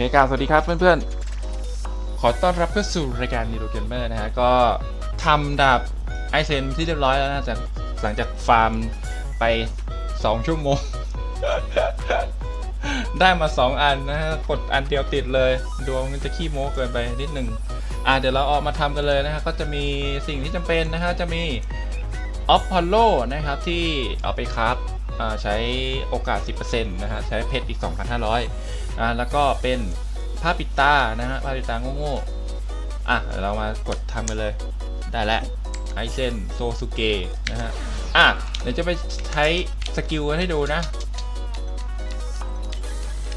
เคครับสวัสดีครับเพื่อนๆ ขอต้อนรับเข้าสู่รายการ Niro Gamer นะฮะ ก็ทำดาบไอเซนที่เรียบร้อยแล้วนะจากหลังจากฟาร์มไป 2 ชั่วโมง ได้มา 2 อันนะฮะ กดอันเดียวติดเลย ดวงมันจะขี้โม้เกินไปนิดหนึ่งอะเดี๋ยวเราออกมาทำกันเลยนะฮะ ก็จะมีสิ่งที่จำเป็นนะฮะ จะมีออฟพอลโลนะครับ ที่เอาไปคราฟอ่าใช้โอกาส 10%นะฮะ ใช้เพชรอีก 2,500 อ่าแล้วก็เป็นผ้าปิดตานะฮะผ้าปิดตาโง่ๆอะเรามากดทำกันเลย ได้แล้วไอเซนโซซูเกะนะฮะอะเดี๋ยวจะไปใช้สกิลให้ดูนะ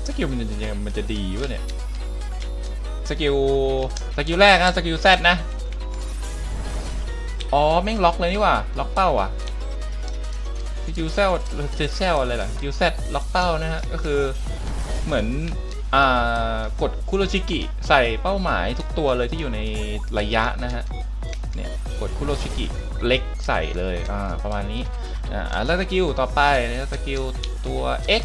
สกิลมันจะยังมันจะดีวะเนี่ยสกิลสกิลแรกนะสกิลแซดนะอ๋อแม่งล็อกเลยนี่ว่าล็อกเป้าอะสกิลเซลเซลอะไรล่ะสกิลแซดล็อกเป้านะฮะก็คือ เหมือนอกดคุโรชิกิใส่เป้าหมายทุกตัวเลยที่อยู่ในระยะนะฮะ เนี่ยกดคุโรชิกิเล็กใส่เลยอ่าประมาณนี้อ่าแล้วสกิลต่อไปนะสกิลตัว X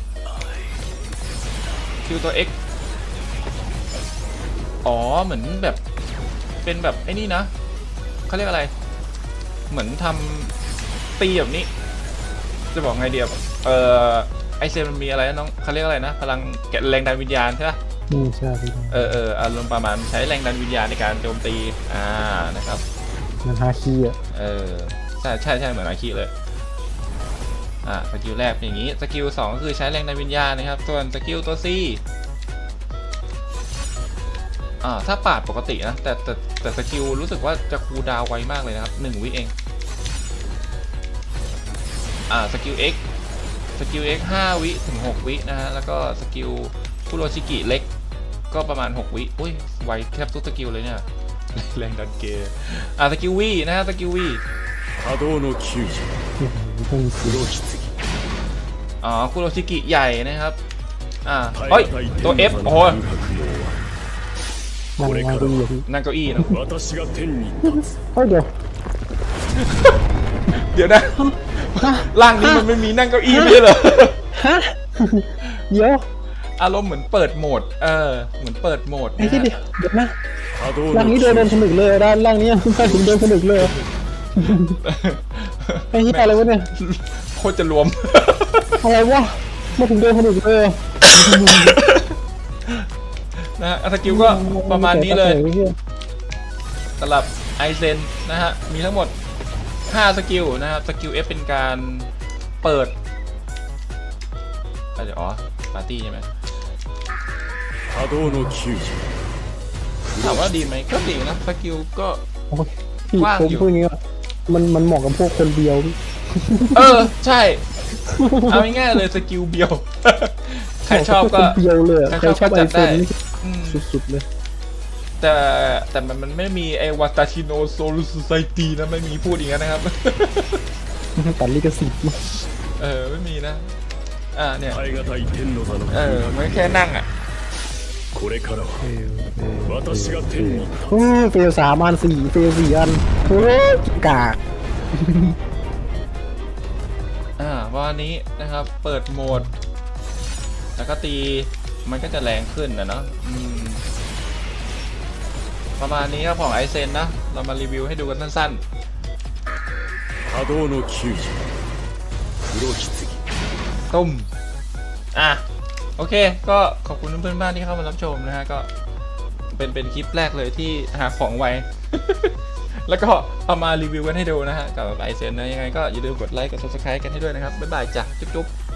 สกิลตัว X อ๋อเหมือนแบบเป็นแบบไอ้นี่นะเขาเรียกอะไร เหมือนทำตีแบบนี้ จะบอกไงเดียวเออ ไอเซนมันมีอะไรนะน้องเขาเรียกอะไรนะ พลังแกะแรงดันวิญญาณใช่ปะอืมใช่พี่เออเอออารมณ์ประมาณใช้แรงดันวิญญาณในการโจมตีอ่านะครับมันฮาคีอะเออใช่ใช่ใช่เหมือนอาคิเลยอ่าสกิลแรกเป็นอย่างนี้สกิลสองก็คือใช้แรงดันวิญญาณนะครับส่วนสกิลตัว C อ่าถ้าปาดปกตินะแต่แต่แต่สกิลรู้สึกว่าจะคูลดาวน์ไวมากเลยนะครับหนึ่งวิเองอ่าสกิล X สกิล X 5 วิถึง 6 วินะฮะ แล้วก็สกิลคุโรชิกิเล็กก็ประมาณ 6 วิอุ้ย ไวแทบทุกสกิลเลยเนี่ย แรงดันเกอะสกิลวีนะฮะ สกิลวีคาโดโนคิวคุโรชิกิอ๋อคุโรชิกิใหญ่นะครับ อ่าเฮ้ย ตัว F โอ้โหนั่งเก้าอี้นะเฮ้ยเดี๋ยว เดี๋ยวนะร่างนี้มันไม่มีนั่งเก้าอี้ไม่ใช่เหรอฮะเดี๋ยวอารมณ์เหมือนเปิดโหมด เออ เหมือนเปิดโหมดไอ้ที่เดี๋ยวเดี๋ยวนะร่างนี้เดินเดินสนุกเลยด้านล่างนี้ผมเดินสนุกเลยไอ้ที่อะไรวะเนี่ยโคตรจะรวม อะไรวะมาถึงเดินสนุกเลยนะฮะสกิลก็ประมาณนี้เลยสำหรับไอเซนนะฮะ มีทั้งหมด 5 สกิลนะครับ สกิล F เป็นการเปิดเดี๋ยวอ๋อ ปาร์ตี้ใช่ไหมถามว่าดีไหมก็ดีนะ สกิลก็ที่ว่างมอยู่อนี้มันมันเหมาะกับพวกคนเดียว เออ ใช่ เอาง่ายๆเลยสกิลเบียว ใครชอบก็ คนเดียวเลยอะใครชอบใครไอไฟนสุดๆเลย แต่แต่มันมันไม่มีไอวาตาชิโนโซลูสไซตีนะ ไม่มีพูดอย่างนั้นนะครับ ตัดลิขสิทธิ์มา เออ ไม่มีนะ อ่าเนี่ย 耐え難い天の座の เออ 空 มันแค่นั่งอ่ะ 白これからは私が天に立 โอ้ยเฟลสามอันสี่เฟลสี่อันโอ้ยกาก อ่าวันนี้นะครับ เปิดโหมด แล้วก็ตีมันก็จะแรงขึ้นนะเนาะอืม ประมาณนี้ครับของไอเซนนะ เรามารีวิวให้ดูกันสั้น 波動の救助黒棺 ๆ ตุ้ม อ่ะ โอเค ก็ขอบคุณเพื่อนๆบ้านที่เข้ามารับชมนะฮะ ก็เป็นเป็นคลิปแรกเลยที่หาของไว แล้วก็เอามารีวิวกันให้ดูนะฮะ กับไอเซนนะยังไงก็อย่าลืมกดไลค์กด subscribe กันให้ด้วยนะครับ บ๊ายบายจ้ะ จุ๊บๆ